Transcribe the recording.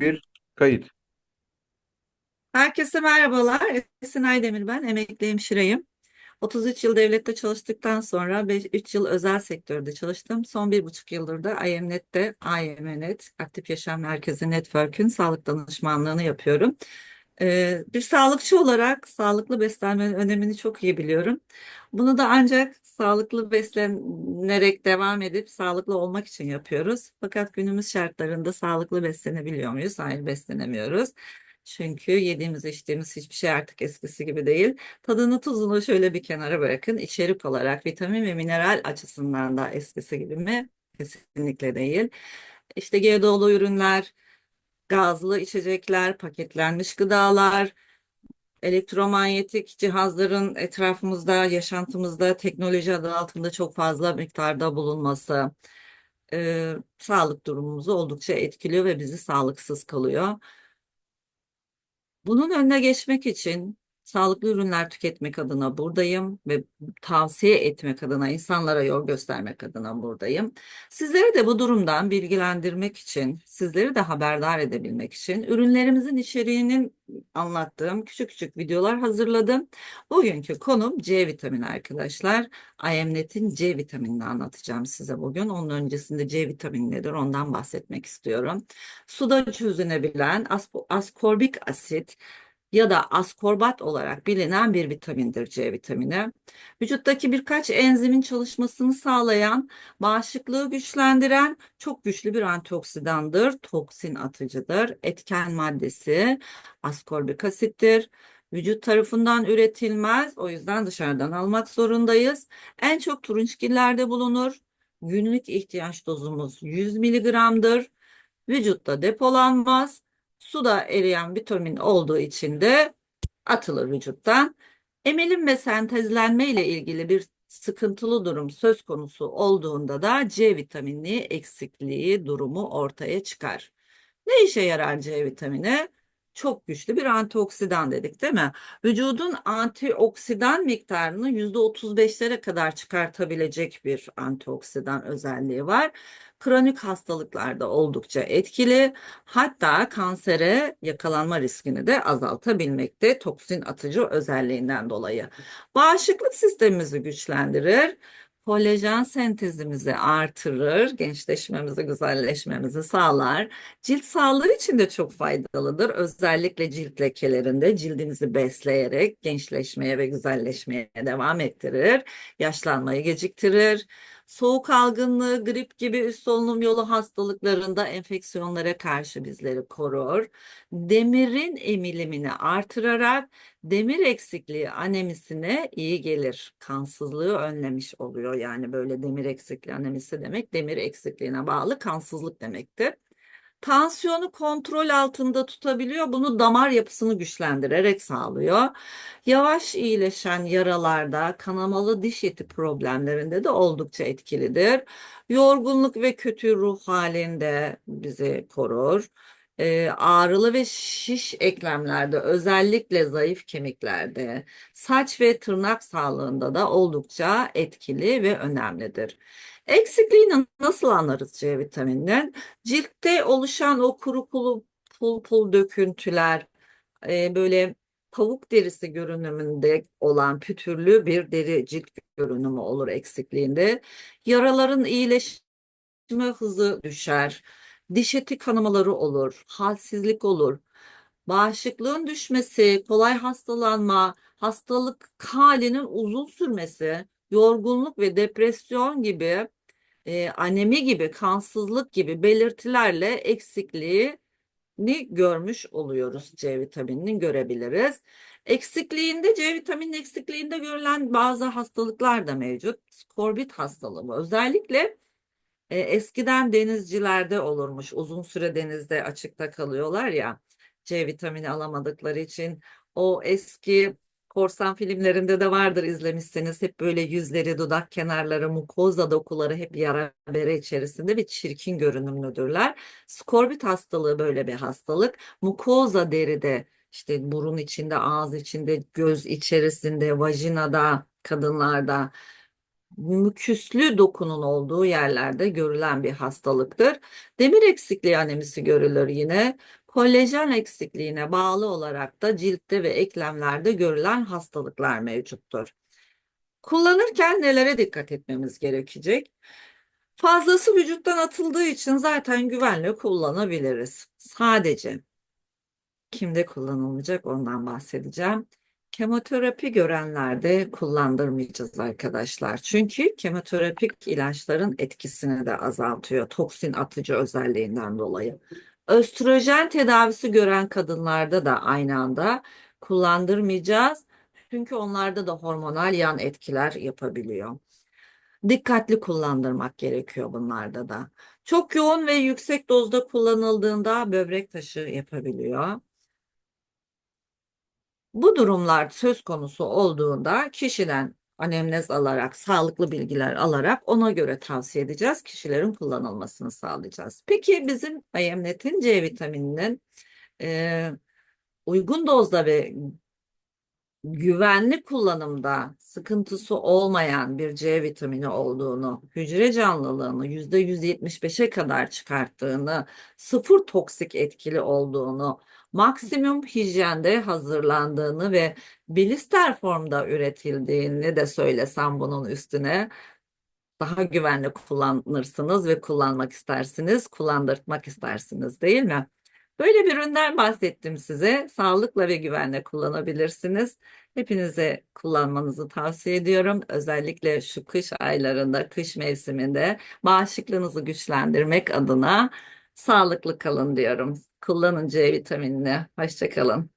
Bir kayıt. Herkese merhabalar. Esin Aydemir ben, emekli hemşireyim. 33 yıl devlette çalıştıktan sonra 5, 3 yıl özel sektörde çalıştım. Son bir buçuk yıldır da IMNet'te, IMNet, Aktif Yaşam Merkezi Network'ün sağlık danışmanlığını yapıyorum. Ee, bir sağlıkçı olarak sağlıklı beslenmenin önemini çok iyi biliyorum. Bunu da ancak sağlıklı beslenerek devam edip sağlıklı olmak için yapıyoruz. Fakat günümüz şartlarında sağlıklı beslenebiliyor muyuz? Hayır, beslenemiyoruz. Çünkü yediğimiz içtiğimiz hiçbir şey artık eskisi gibi değil. Tadını tuzunu şöyle bir kenara bırakın. İçerik olarak vitamin ve mineral açısından da eskisi gibi mi? Kesinlikle değil. İşte GDO'lu ürünler, gazlı içecekler, paketlenmiş gıdalar, elektromanyetik cihazların etrafımızda, yaşantımızda teknoloji adı altında çok fazla miktarda bulunması e, sağlık durumumuzu oldukça etkiliyor ve bizi sağlıksız kalıyor. Bunun önüne geçmek için sağlıklı ürünler tüketmek adına buradayım ve tavsiye etmek adına, insanlara yol göstermek adına buradayım. Sizleri de bu durumdan bilgilendirmek için, sizleri de haberdar edebilmek için ürünlerimizin içeriğinin anlattığım küçük küçük videolar hazırladım. Bugünkü konum C vitamini arkadaşlar. IMNet'in C vitaminini anlatacağım size bugün. Onun öncesinde C vitamini nedir ondan bahsetmek istiyorum. Suda çözünebilen askorbik asit ya da askorbat olarak bilinen bir vitamindir C vitamini. Vücuttaki birkaç enzimin çalışmasını sağlayan, bağışıklığı güçlendiren çok güçlü bir antioksidandır, toksin atıcıdır. Etken maddesi askorbik asittir. Vücut tarafından üretilmez, o yüzden dışarıdan almak zorundayız. En çok turunçgillerde bulunur. Günlük ihtiyaç dozumuz 100 miligramdır. Vücutta depolanmaz. Suda eriyen vitamin olduğu için de atılır vücuttan. Emilim ve sentezlenme ile ilgili bir sıkıntılı durum söz konusu olduğunda da C vitamini eksikliği durumu ortaya çıkar. Ne işe yarar C vitamini? Çok güçlü bir antioksidan dedik değil mi? Vücudun antioksidan miktarını %35'lere kadar çıkartabilecek bir antioksidan özelliği var kronik hastalıklarda oldukça etkili. Hatta kansere yakalanma riskini de azaltabilmekte toksin atıcı özelliğinden dolayı. Bağışıklık sistemimizi güçlendirir. Kolajen sentezimizi artırır, gençleşmemizi, güzelleşmemizi sağlar. Cilt sağlığı için de çok faydalıdır. Özellikle cilt lekelerinde cildinizi besleyerek gençleşmeye ve güzelleşmeye devam ettirir. Yaşlanmayı geciktirir soğuk algınlığı, grip gibi üst solunum yolu hastalıklarında enfeksiyonlara karşı bizleri korur. Demirin emilimini artırarak demir eksikliği anemisine iyi gelir. Kansızlığı önlemiş oluyor. Yani böyle demir eksikliği anemisi demek demir eksikliğine bağlı kansızlık demektir. Tansiyonu kontrol altında tutabiliyor. Bunu damar yapısını güçlendirerek sağlıyor. Yavaş iyileşen yaralarda, kanamalı diş eti problemlerinde de oldukça etkilidir. Yorgunluk ve kötü ruh halinde bizi korur. Ee, ağrılı ve şiş eklemlerde, özellikle zayıf kemiklerde, saç ve tırnak sağlığında da oldukça etkili ve önemlidir. Eksikliğini nasıl anlarız C vitamininden? Ciltte oluşan o kuru kuru pul pul döküntüler, e, böyle tavuk derisi görünümünde olan pütürlü bir deri cilt görünümü olur eksikliğinde. Yaraların iyileşme hızı düşer. Diş eti kanamaları olur, halsizlik olur. Bağışıklığın düşmesi, kolay hastalanma, hastalık halinin uzun sürmesi, yorgunluk ve depresyon gibi e, anemi gibi, kansızlık gibi belirtilerle eksikliğini görmüş oluyoruz. C vitaminini görebiliriz. Eksikliğinde, C vitamini eksikliğinde görülen bazı hastalıklar da mevcut. Skorbut hastalığı özellikle e, eskiden denizcilerde olurmuş. Uzun süre denizde açıkta kalıyorlar ya. C vitamini alamadıkları için o eski korsan filmlerinde de vardır izlemişseniz hep böyle yüzleri, dudak kenarları, mukoza dokuları hep yara bere içerisinde ve çirkin görünümlüdürler. Skorbut hastalığı böyle bir hastalık. Mukoza deride işte burun içinde, ağız içinde, göz içerisinde, vajinada, kadınlarda müküslü dokunun olduğu yerlerde görülen bir hastalıktır. Demir eksikliği anemisi görülür yine. Kolajen eksikliğine bağlı olarak da ciltte ve eklemlerde görülen hastalıklar mevcuttur. Kullanırken nelere dikkat etmemiz gerekecek? Fazlası vücuttan atıldığı için zaten güvenle kullanabiliriz. Sadece kimde kullanılmayacak ondan bahsedeceğim. Kemoterapi görenlerde kullandırmayacağız arkadaşlar. Çünkü kemoterapik ilaçların etkisini de azaltıyor toksin atıcı özelliğinden dolayı. Östrojen tedavisi gören kadınlarda da aynı anda kullandırmayacağız. Çünkü onlarda da hormonal yan etkiler yapabiliyor. Dikkatli kullandırmak gerekiyor bunlarda da. Çok yoğun ve yüksek dozda kullanıldığında böbrek taşı yapabiliyor. Bu durumlar söz konusu olduğunda kişiden anemnez alarak, sağlıklı bilgiler alarak ona göre tavsiye edeceğiz. Kişilerin kullanılmasını sağlayacağız. Peki bizim Ayemnet'in C vitamininin e, uygun dozda ve güvenli kullanımda sıkıntısı olmayan bir C vitamini olduğunu, hücre canlılığını %175'e kadar çıkarttığını, sıfır toksik etkili olduğunu, maksimum hijyende hazırlandığını ve blister formda üretildiğini de söylesem bunun üstüne daha güvenli kullanırsınız ve kullanmak istersiniz, kullandırtmak istersiniz değil mi? Böyle bir üründen bahsettim size. Sağlıkla ve güvenle kullanabilirsiniz. Hepinize kullanmanızı tavsiye ediyorum. Özellikle şu kış aylarında, kış mevsiminde bağışıklığınızı güçlendirmek adına sağlıklı kalın diyorum. Kullanın C vitaminini. Hoşça kalın.